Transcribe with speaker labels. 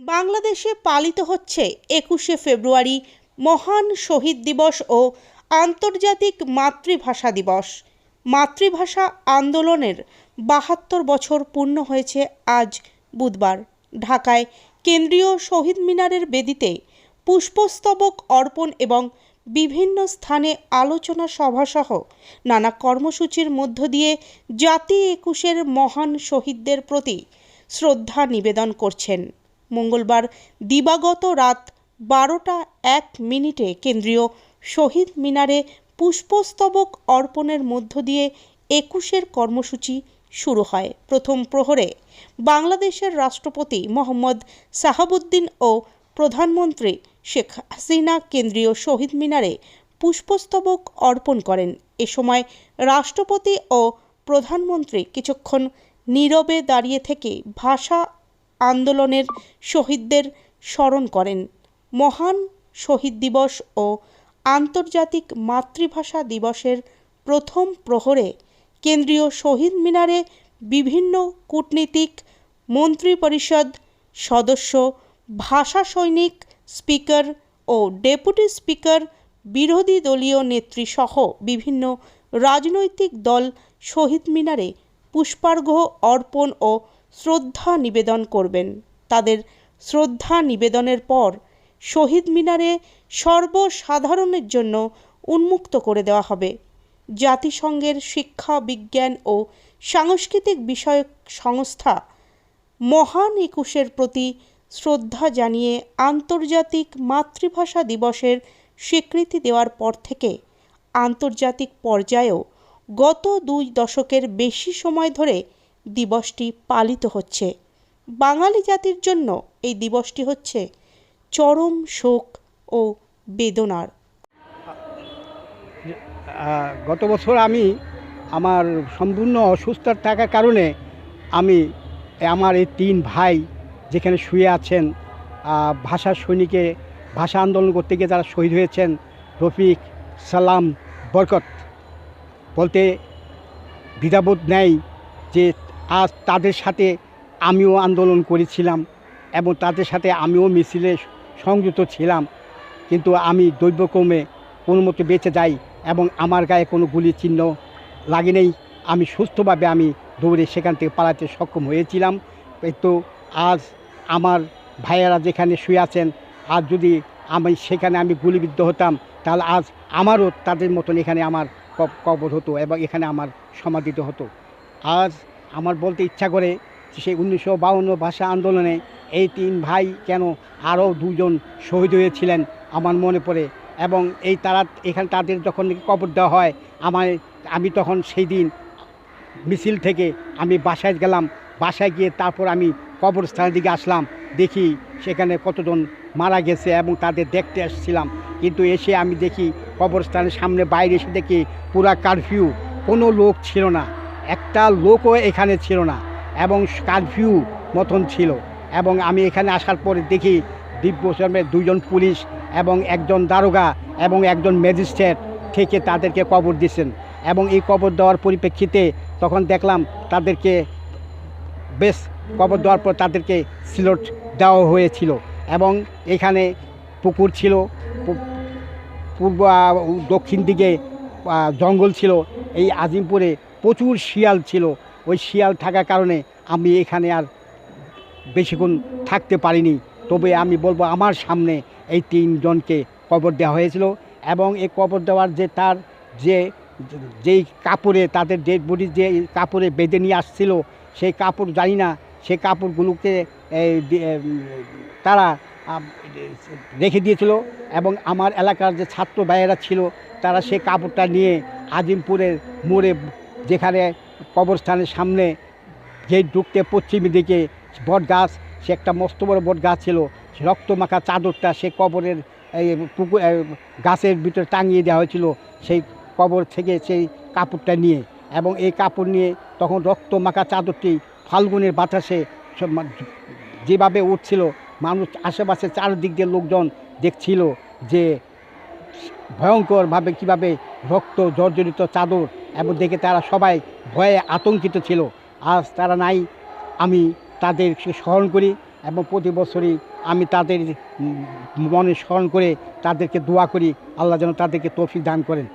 Speaker 1: বাংলাদেশে পালিত হচ্ছে একুশে ফেব্রুয়ারি মহান শহীদ দিবস ও আন্তর্জাতিক মাতৃভাষা দিবস। মাতৃভাষা আন্দোলনের বাহাত্তর বছর পূর্ণ হয়েছে আজ বুধবার। ঢাকায় কেন্দ্রীয় শহীদ মিনারের বেদিতে পুষ্পস্তবক অর্পণ এবং বিভিন্ন স্থানে আলোচনা সভাসহ নানা কর্মসূচির মধ্য দিয়ে জাতি একুশের মহান শহীদদের প্রতি শ্রদ্ধা নিবেদন করছেন। মঙ্গলবার দিবাগত রাত বারোটা এক মিনিটে কেন্দ্রীয় শহীদ মিনারে পুষ্পস্তবক অর্পণের মধ্য দিয়ে একুশের কর্মসূচি শুরু হয়। প্রথম প্রহরে বাংলাদেশের রাষ্ট্রপতি মোহাম্মদ সাহাবুদ্দিন ও প্রধানমন্ত্রী শেখ হাসিনা কেন্দ্রীয় শহীদ মিনারে পুষ্পস্তবক অর্পণ করেন। এ সময় রাষ্ট্রপতি ও প্রধানমন্ত্রী কিছুক্ষণ নীরবে দাঁড়িয়ে থেকে ভাষা আন্দোলনের শহীদদের স্মরণ করেন। মহান শহীদ দিবস ও আন্তর্জাতিক মাতৃভাষা দিবসের প্রথম প্রহরে কেন্দ্রীয় শহীদ মিনারে বিভিন্ন কূটনীতিক মন্ত্রিপরিষদ সদস্য, ভাষা সৈনিক স্পিকার ও ডেপুটি স্পিকার, বিরোধী দলীয় নেত্রীসহ বিভিন্ন রাজনৈতিক দল শহীদ মিনারে পুষ্পার্ঘ্য অর্পণ ও শ্রদ্ধা নিবেদন করবেন। তাদের শ্রদ্ধা নিবেদনের পর শহীদ মিনারে সর্বসাধারণের জন্য উন্মুক্ত করে দেওয়া হবে। জাতিসংঘের শিক্ষা, বিজ্ঞান ও সাংস্কৃতিক বিষয়ক সংস্থা মহান একুশের প্রতি শ্রদ্ধা জানিয়ে আন্তর্জাতিক মাতৃভাষা দিবসের স্বীকৃতি দেওয়ার পর থেকে আন্তর্জাতিক পর্যায়েও গত দুই দশকের বেশি সময় ধরে দিবসটি পালিত হচ্ছে। বাঙালি জাতির জন্য এই দিবসটি হচ্ছে চরম শোক ও বেদনার।
Speaker 2: গত বছর আমি আমার সম্পূর্ণ অসুস্থ থাকার কারণে আমি আমার এই তিন ভাই যেখানে শুয়ে আছেন ভাষা সৈনিকে, ভাষা আন্দোলন করতে গিয়ে যারা শহীদ হয়েছেন, রফিক, সালাম, বরকত বলতে দ্বিধাবোধ নেই যে আজ তাদের সাথে আমিও আন্দোলন করেছিলাম এবং তাদের সাথে আমিও মিছিলে সংযুক্ত ছিলাম। কিন্তু আমি দৈবক্রমে কোনো মতো বেঁচে যাই এবং আমার গায়ে কোনো গুলি চিহ্ন লাগে নেই। আমি সুস্থভাবে আমি দৌড়ে সেখান থেকে পালাতে সক্ষম হয়েছিলাম। তো আজ আমার ভাইয়েরা যেখানে শুয়ে আছেন, আজ যদি আমি সেখানে আমি গুলিবিদ্ধ হতাম, তাহলে আজ আমারও তাদের মতন এখানে আমার কবর হতো এবং এখানে আমার সমাধিত হতো। আজ আমার বলতে ইচ্ছা করে সেই উনিশশো বাউন্ন ভাষা আন্দোলনে এই তিন ভাই কেন আরও দুজন শহীদ হয়েছিলেন আমার মনে পড়ে। এবং এই তারা এখানে তাদের যখন কবর দেওয়া হয়, আমার, আমি তখন সেই দিন মিছিল থেকে আমি বাসায় গেলাম। বাসায় গিয়ে তারপর আমি কবরস্থানের দিকে আসলাম। দেখি সেখানে কতজন মারা গেছে এবং তাদের দেখতে আসছিলাম। কিন্তু এসে আমি দেখি কবরস্থানের সামনে বাইরে এসে দেখি পুরা কারফিউ কোনো লোক ছিল না। একটা লোকও এখানে ছিল না এবং কারফিউ মতন ছিল। এবং আমি এখানে আসার পরে দেখি দিব্য শর্মের দুইজন পুলিশ এবং একজন দারোগা এবং একজন ম্যাজিস্ট্রেট থেকে তাদেরকে কবর দিচ্ছেন। এবং এই কবর দেওয়ার পরিপ্রেক্ষিতে তখন দেখলাম তাদেরকে বেশ কবর দেওয়ার পর তাদেরকে সিলট দেওয়া হয়েছিল এবং এখানে পুকুর ছিল পূর্ব দক্ষিণ দিকে জঙ্গল ছিল। এই আজিমপুরে প্রচুর শিয়াল ছিল। ওই শিয়াল থাকার কারণে আমি এখানে আর বেশিক্ষণ থাকতে পারিনি। তবে আমি বলব আমার সামনে এই তিনজনকে কবর দেওয়া হয়েছিল এবং এই কবর দেওয়ার যে তার যে, যেই কাপড়ে তাদের ডেড বডি যে কাপড়ে বেঁধে নিয়ে আসছিল, সেই কাপড় জানি না, সেই কাপড়গুলোকে তারা রেখে দিয়েছিল এবং আমার এলাকার যে ছাত্র ভাইয়েরা ছিল, তারা সেই কাপড়টা নিয়ে আজিমপুরের মোড়ে যেখানে কবরস্থানের সামনে যে ঢুকতে পশ্চিম দিকে বট গাছ, সে একটা মস্ত বড় বট গাছ ছিল। সে রক্ত মাখা চাদরটা সে কবরের এই পুকুর গাছের ভিতরে টাঙিয়ে দেওয়া হয়েছিল সেই কবর থেকে সেই কাপড়টা নিয়ে। এবং এই কাপড় নিয়ে তখন রক্ত মাখা চাদরটি ফাল্গুনের বাতাসে যেভাবে উঠছিল, মানুষ আশেপাশে চারদিক দিয়ে লোকজন দেখছিল যে ভয়ঙ্করভাবে কীভাবে রক্ত জর্জরিত চাদর এবং দেখে তারা সবাই ভয়ে আতঙ্কিত ছিল। আজ তারা নাই, আমি তাদেরকে স্মরণ করি এবং প্রতি বছরই আমি তাদের মনে স্মরণ করে তাদেরকে দোয়া করি। আল্লাহ যেন তাদেরকে তৌফিক দান করেন।